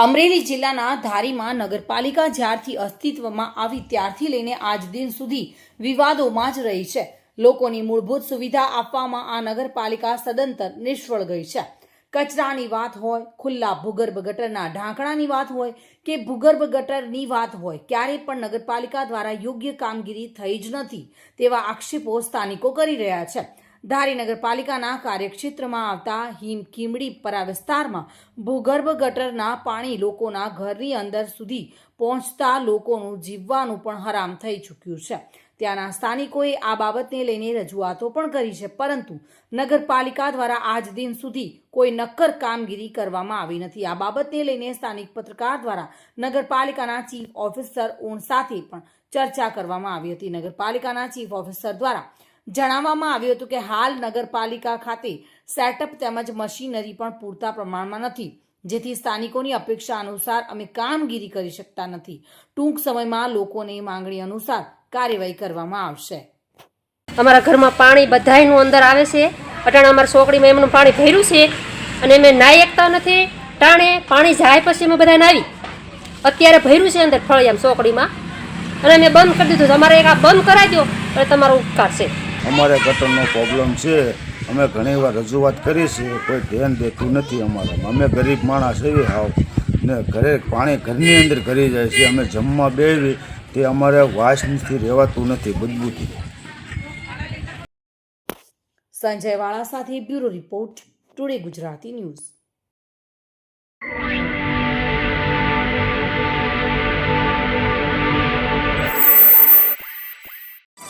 અમરેલી જિલ્લાના ધારીમાં નગરપાલિકા જ્યારથી અસ્તિત્વમાં આવી ત્યારથી લઈને આજ દિન સુધી વિવાદોમાં જ રહી છે. લોકોની મૂળભૂત સુવિધા આપવામાં આ નગરપાલિકા સદંતર નિષ્ફળ ગઈ છે. કચરાની વાત હોય, ખુલ્લા ભૂગર્ભ ગટરના ઢાંકણાની વાત હોય કે ભૂગર્ભ ગટરની વાત હોય, ક્યારેય પણ નગરપાલિકા દ્વારા યોગ્ય કામગીરી થઈ જ નથી તેવા આક્ષેપો સ્થાનિકો કરી રહ્યા છે. ધારી નગરપાલિકાના કાર્યક્ષેત્રમાં આવતા હિમ કીમડી પરા વિસ્તારમાં ભૂગર્ભ ગટરના પાણી લોકોના ઘરની અંદર સુધી પહોંચતા લોકોનું જીવવાનું પણ હરામ થઈ ચૂક્યું છે. ત્યાંના સ્થાનિકોએ આ બાબતને લઈને રજૂઆતો પણ કરી છે, પરંતુ નગરપાલિકા દ્વારા આજ દિન સુધી કોઈ નક્કર કામગીરી કરવામાં આવી નથી. આ બાબતને લઈને સ્થાનિક પત્રકાર દ્વારા નગરપાલિકાના ચીફ ઓફિસર ઓણ સાથે પણ ચર્ચા કરવામાં આવી હતી. નગરપાલિકાના ચીફ ઓફિસર દ્વારા જણાવવામાં આવ્યું હતું કે હાલ નગરપાલિકા ખાતે સેટઅપ તેમજ મશીનરી પણ પૂરતા પ્રમાણમાં નથી, જેથી સ્થાનિકોની અપેક્ષા અનુસાર અમે કામગીરી કરી શકતા નથી. ટૂંક સમયમાં લોકોની માંગણી અનુસાર કાર્યવાહી કરવામાં આવશે. અમારા ઘરમાં પાણી બધાયનું અંદર આવે છે. અટાણે અમારા સોકડીમાં એમનું પાણી ભર્યું છે અને અમે નાહી એકતા નથી. ટાણે પાણી જાય પછી અમે બધા નાહી અત્યારે ભર્યું છે અંદર ફળિયામ સોકડીમાં અને અમે બંધ કરી દીધું તમારે એક આ બંધ કરાવી દો એટલે તમારો ઉપકાર છે. અમારે ગટરનો પ્રોબ્લેમ છે. અમે ઘણીવાર રજૂઆત કરી છે કોઈ ધ્યાન દેતું નથી અમારામાં. અમે ગરીબ માણસ એવી હાવ ને ઘરે પાણી ઘરની અંદર કરી જાય છે. અમે જમવા બેવી તે અમારે વાસથી રહેવાતું નથી બદબૂથી સંજય વાળા સાથે bureau report, today Gujarati news.